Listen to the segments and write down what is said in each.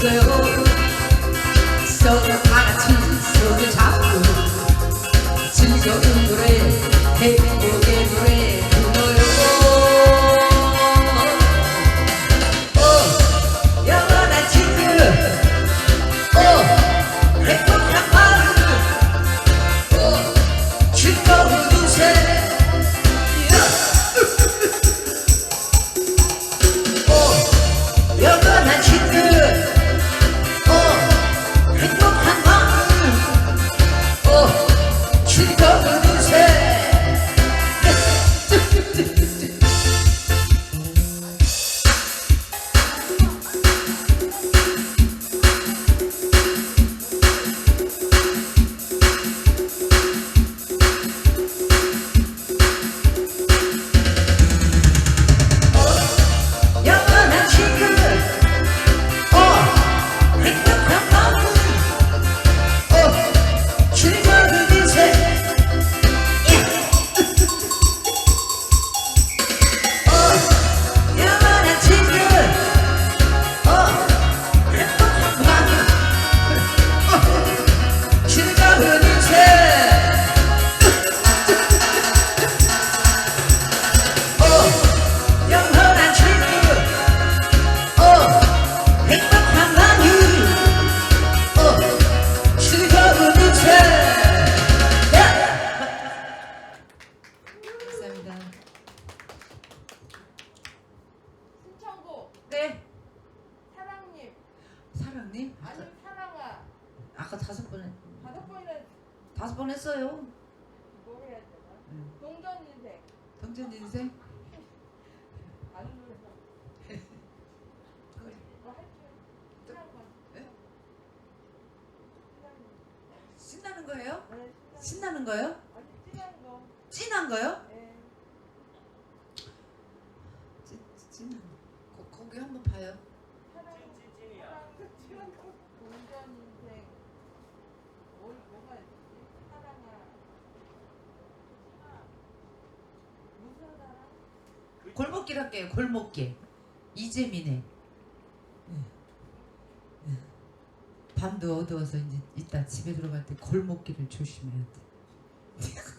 있어요. 서로 다 같이 손을 잡고 즐거운 다섯 번 했- 다섯 번이나 다섯 번 했어요 뭐 해야 되나? 응. 동전 인생 동전 인생 아는 노래가 뭐 할줄 신난 거 네? 신나는 거 거예요? 네, 신나는 거예요? 거 아니 진한 거 진한 거요? 예. 찐, 진한 거 거, 거기 한번 봐요 사랑 사랑 진한 거 동전 인생 뭘 뭐가 있지? 사랑아 무슨 사랑? 골목길 할게요 골목길 이재민의 네. 네. 밤도 어두워서 이제 이따 집에 들어갈 때 골목길을 조심해야 돼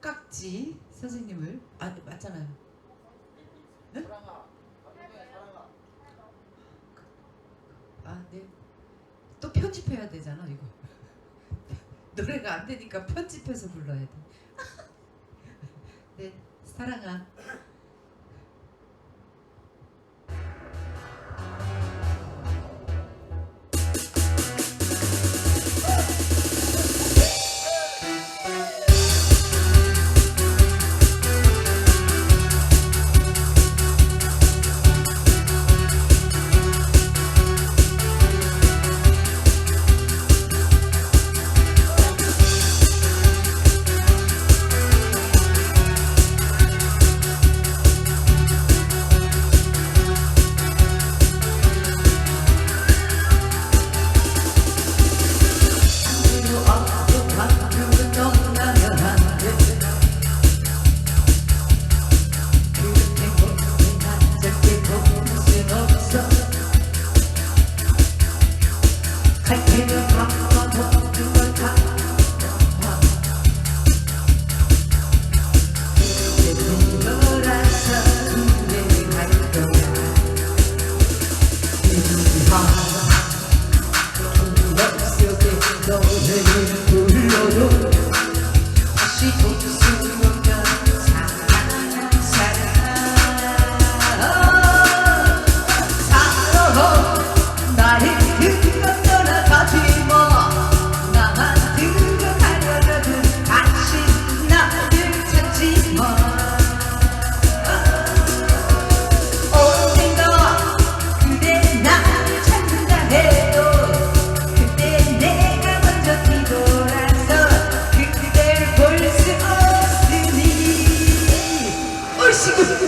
깍지 선생님을 아 맞잖아요. 네? 아 네. 또 편집해야 되잖아 이거. 노래가 안 되니까 편집해서 불러야 돼. 네 사랑아. 어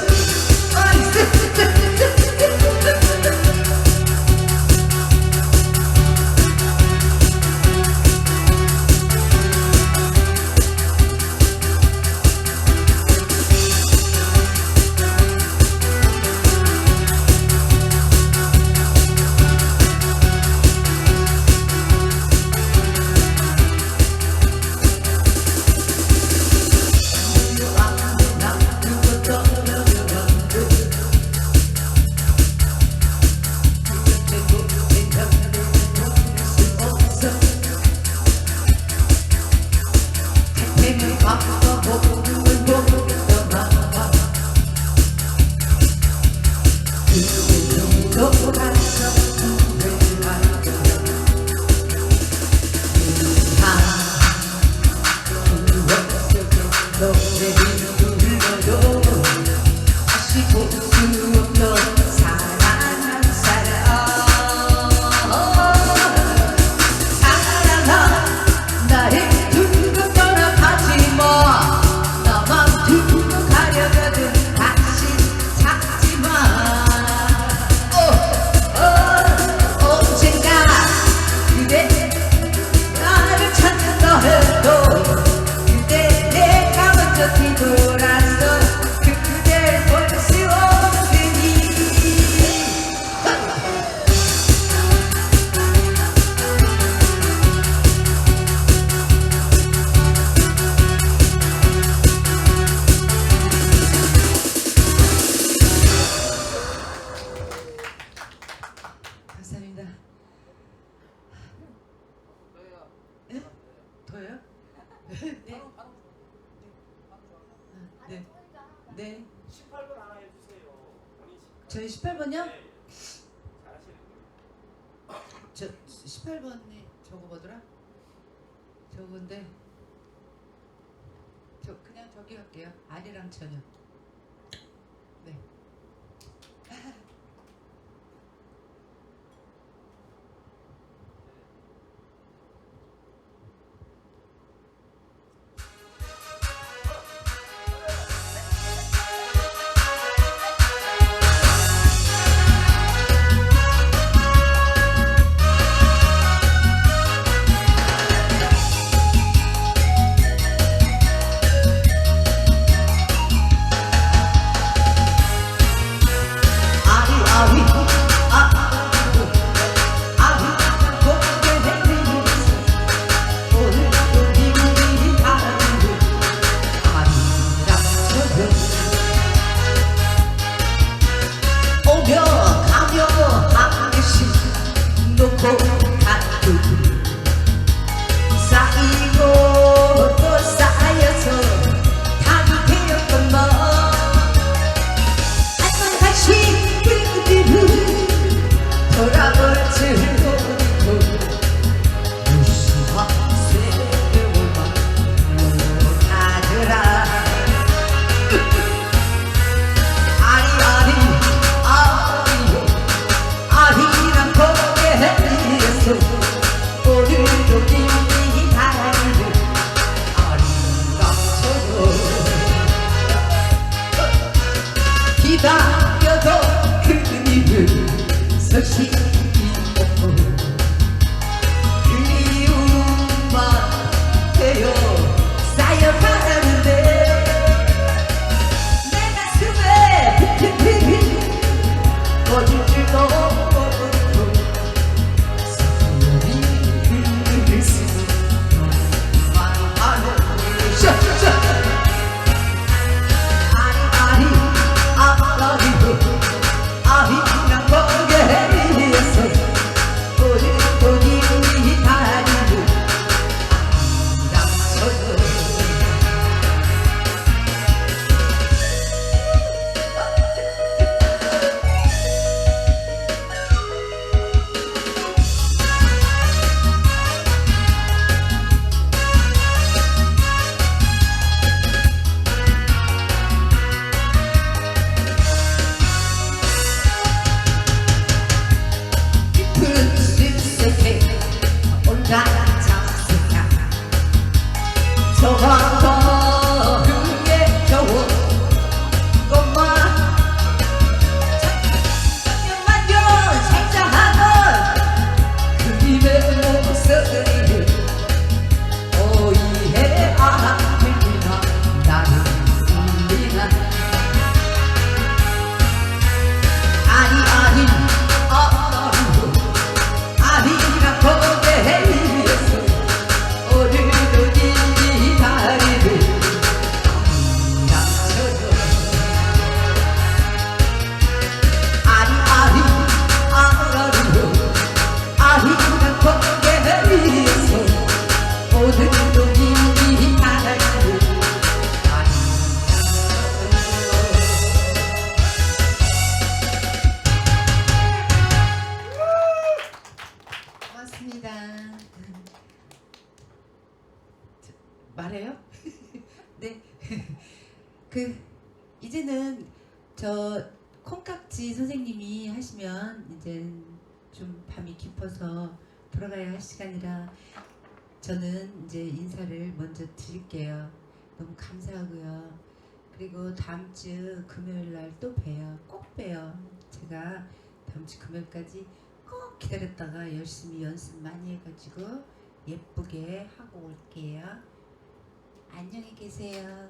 이씨구 다 네. 18번 하나 해주세요. 본인 18. 저희 18번요? 네. 잘하시는 분. 저 18번이 저거 뭐더라? 저건데 저 그냥 저기 할게요. 아리랑 처녀. 콩깍지 선생님이 하시면 이제 좀 밤이 깊어서 돌아가야 할 시간이라 저는 이제 인사를 먼저 드릴게요. 너무 감사하고요. 그리고 다음 주 금요일 날 또 봬요. 꼭 봬요. 제가 다음 주 금요일까지 꼭 기다렸다가 열심히 연습 많이 해가지고 예쁘게 하고 올게요. 안녕히 계세요.